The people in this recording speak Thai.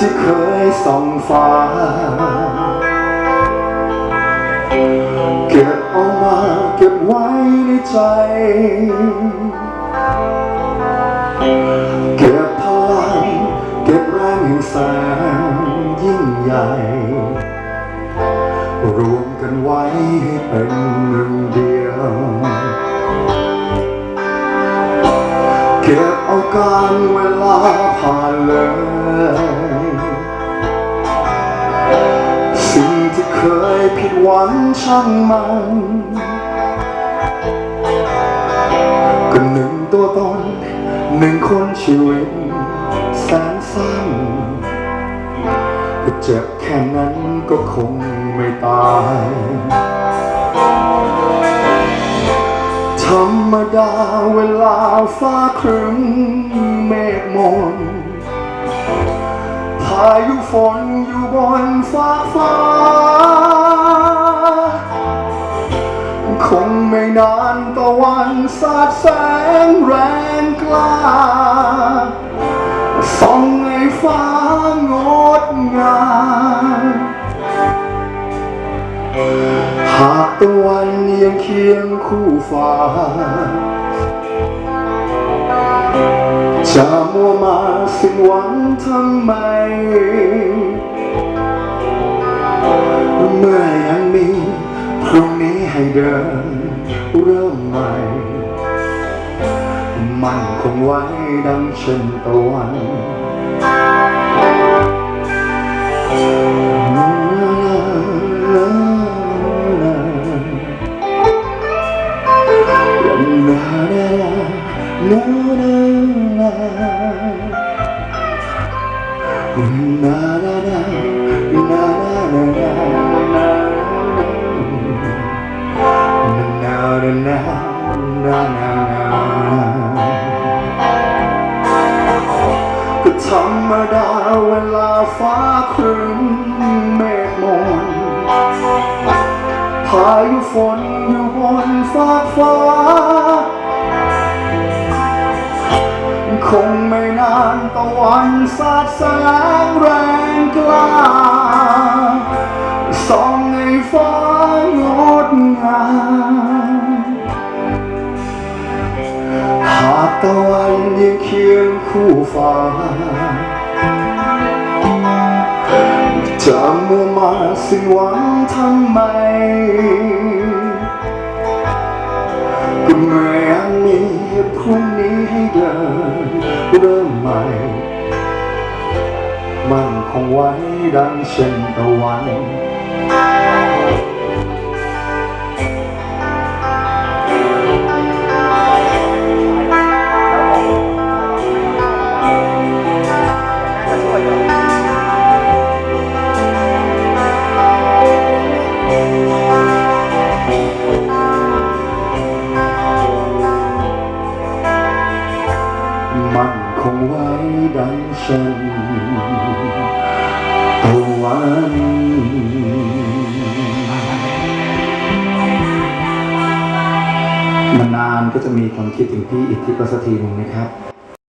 ที่เคยส่องฟ้า เก็บเอามาเก็บไว้ในใจ เก็บพลังเก็บแรงแห่งแสงยิ่งใหญ่ รวมกันไว้ให้เป็นหนึ่งเดียว เก็บเอาการเวลาผ่านเลย เคยผิดหวังช่างมัน ก็หนึ่งตัวตนหนึ่งคนชีวิตแสนสั้นก็เจ็บแค่นั้นก็คงไม่ตาย ธรรมดาเวลาฟ้าครึ้มเมฆมน พายุฝนอยู่บนฟ้าฟ้า คงไม่นานตะวันสาดแสงแรงกล้าส่องให้ฟ้างดงามหากตะวันยังเคียงคู่ฟ้า จะมัวมาสิ้นหวังทำไม เมื่อยังมีพรุ่งนี้ให้เดินเริ่มใหม่ มันคงไว้ดังเช่นตะวัน ก็ธรรมดาเวลาฟ้าครึ้มเมฆมนพายุฝนอยู่บนฟ้าฟ้า คงไม่นานตะวันสาดแสงแรงกล้าส่องให้ฟ้างดงามหากตะวันยังเคียงคู่ฟ้าจะมัวมาสิ้นหวังทำไมก็เมื่อยังมีพรุ่งนี้ให้เดิน เริ่มใหม่ มันคงไว้ดังเช่นตะวัน คงไว้ดังฉันตะวันมานานก็จะมีคนคิดถึงพี่อิทธิประสทีนึงนะครับ